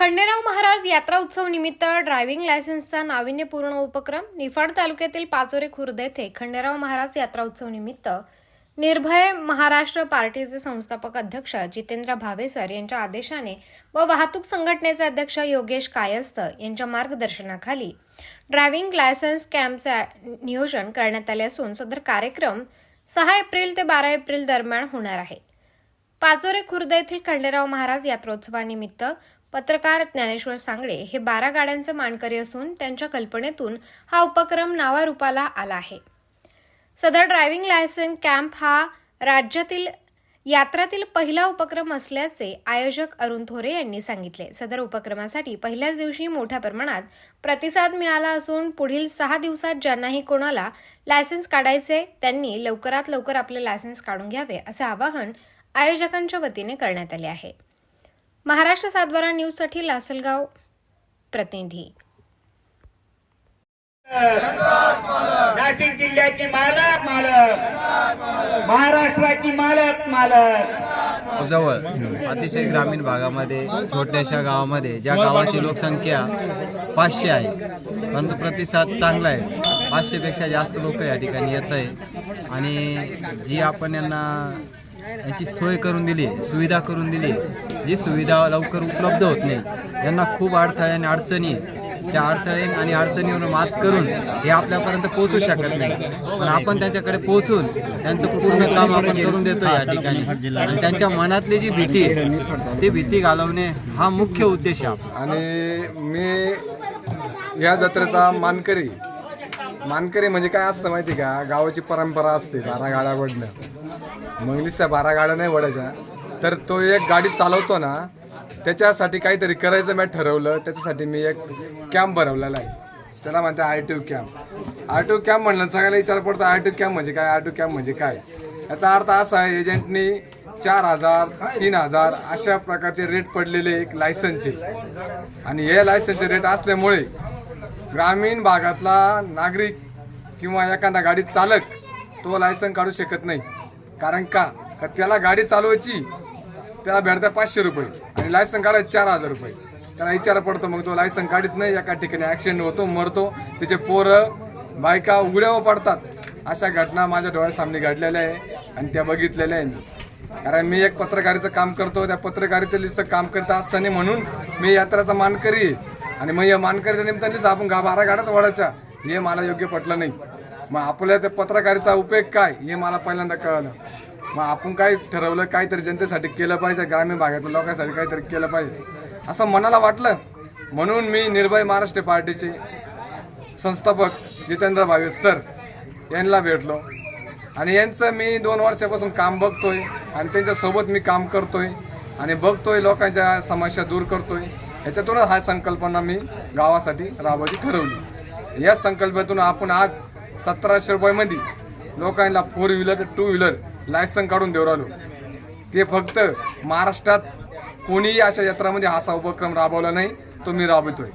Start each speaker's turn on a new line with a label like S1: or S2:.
S1: खंडेराव महाराज यात्रा उत्सव निमित्त ड्रायव्हिंग लायसन्सचा नाविन्यपूर्ण उपक्रम निफाड तालुक्यातील पाचोरे खुर्द येथे खंडेराव महाराज यात्रा उत्सव निमित्त निर्भय महाराष्ट्र पार्टीचे संस्थापक अध्यक्ष जितेंद्र भावेसर यांच्या आदेशाने व वाहतूक संघटनेचे अध्यक्ष योगेश कायस्थ यांच्या मार्गदर्शनाखाली ड्रायव्हिंग लायसन्स कॅम्पचे नियोजन करण्यात आले असून सदर कार्यक्रम सहा एप्रिल ते बारा एप्रिल दरम्यान होणार आहे. पाचोरे खुर्द येथील खंडेराव महाराज यात्रोत्सवानिमित्त पत्रकार ज्ञानेश्वर सांगळे हे बारा गाड्यांचे मानकरी असून त्यांच्या कल्पनेतून हा उपक्रम नावारूपाला आला आहे. सदर ड्रायव्हिंग लायसन कॅम्प हा राज्यातील यात्रातील पहिला उपक्रम असल्याचे आयोजक अरुण थोरे यांनी सांगितले. सदर उपक्रमासाठी पहिल्याच दिवशी मोठ्या प्रमाणात प्रतिसाद मिळाला असून पुढील सहा दिवसात ज्यांनाही कोणाला लायसन्स काढायचे त्यांनी लवकरात लवकर आपले लायसन्स काढून घ्यावे असे आवाहन आयोजकांच्या वतीने करण्यात आले आहे. महाराष्ट्र सातबारा न्यूजसाठी लासलगाव प्रतिनिधी.
S2: नाशिक जिल्ह्याचे मालक मालक. महाराष्ट्राची मालक मालक.
S3: जवळ अतिशय ग्रामीण भागामध्ये छोट्याशा गावामध्ये ज्या गावाची लोकसंख्या पाचशे आहे परंतु प्रतिसाद चांगला आहे. पाचशेपेक्षा जास्त लोक या ठिकाणी येत आहे. आणि जी आपण यांना यांची सोय करून दिली सुविधा करून दिली जी सुविधा लवकर उपलब्ध होत नाही यांना खूप अडथळे आणि अडचणी त्या अडथळे आणि अडचणीवर मात करून हे आपल्यापर्यंत पोहोचू शकत नाही. पण आपण त्यांच्याकडे पोहोचून त्यांचं पूर्ण काम आपण करून देतो या ठिकाणी. आणि त्यांच्या मनातली जी भीती आहे, ती भीती घालवणे हा मुख्य उद्देश आहे
S4: आणि मी या जत्रेचा मानकरी. मानकरी म्हणजे काय असतं माहिती का? गावाची परंपरा असते बारा गाड्या वडणं मग नुसत्या बारा गाड्या नाही वडायच्या तर तो एक गाडी चालवतो ना त्याच्यासाठी काहीतरी करायचं मी ठरवलं. त्याच्यासाठी मी एक कॅम्प भरवलेला आहे. त्याला म्हणते R T camp R T camp म्हणलं सगळ्याला विचार पडतो आर टी कॅम्प म्हणजे काय? आर टी कॅम्प म्हणजे काय? याचा अर्थ असा आहे एजंटनी चार हजार तीन हजार अशा प्रकारचे रेट पडलेले एक लायसनचे आणि हे लायसनचे रेट असल्यामुळे ग्रामीण भागातला नागरिक किंवा एखादा गाडी चालक तो लायसन काढू शकत नाही. कारण का? का त्याला गाडी चालवायची त्याला भेटतात पाचशे रुपये. आणि लायसन काढायचं चार हजार रुपये. त्याला विचार पडतो मग तो लायसन काढत नाही एका ठिकाणी ॲक्सिडेंट होतो मरतो. त्याचे पोरं बायका उघड्यावर पडतात. अशा घटना माझ्या डोळ्यासामने घडलेल्या आहे आणि त्या बघितलेल्या आहे मी. कारण मी एक पत्रकारीचं काम करतो त्या पत्रकारितेचं काम करत असताना म्हणून मी यात्राचा मानकरी आहे. आणि मग या मानकरीच्या निमित्तानेच आपण गा बारा गाड्याच वाढायच्या हे मला योग्य पटलं नाही. मग आपल्या त्या पत्रकारीचा उपयोग काय हे मला पहिल्यांदा कळलं. मग आपण काय ठरवलं काहीतरी जनतेसाठी केलं पाहिजे ग्रामीण भागातल्या लोकांसाठी काहीतरी केलं पाहिजे. असं मनाला वाटलं. म्हणून मी निर्भय महाराष्ट्र पार्टीचे संस्थापक जितेंद्र भावे सर यांना भेटलो. आणि यांचं मी दोन वर्षापासून काम बघतोय आणि त्यांच्यासोबत मी काम करतोय आणि बघतोय लोकांच्या समस्या दूर करतोय. याच्यातूनच हा संकल्पना मी गावासाठी राबवायची ठरवली. या संकल्पातून आपण आज सतराशे रुपयामध्ये लोकांना four wheeler two wheeler licence काढून देऊ राहिलो. ते फक्त महाराष्ट्रात कोणीही अशा यात्रामध्ये असा उपक्रम राबवला नाही तो मी राबवतोय.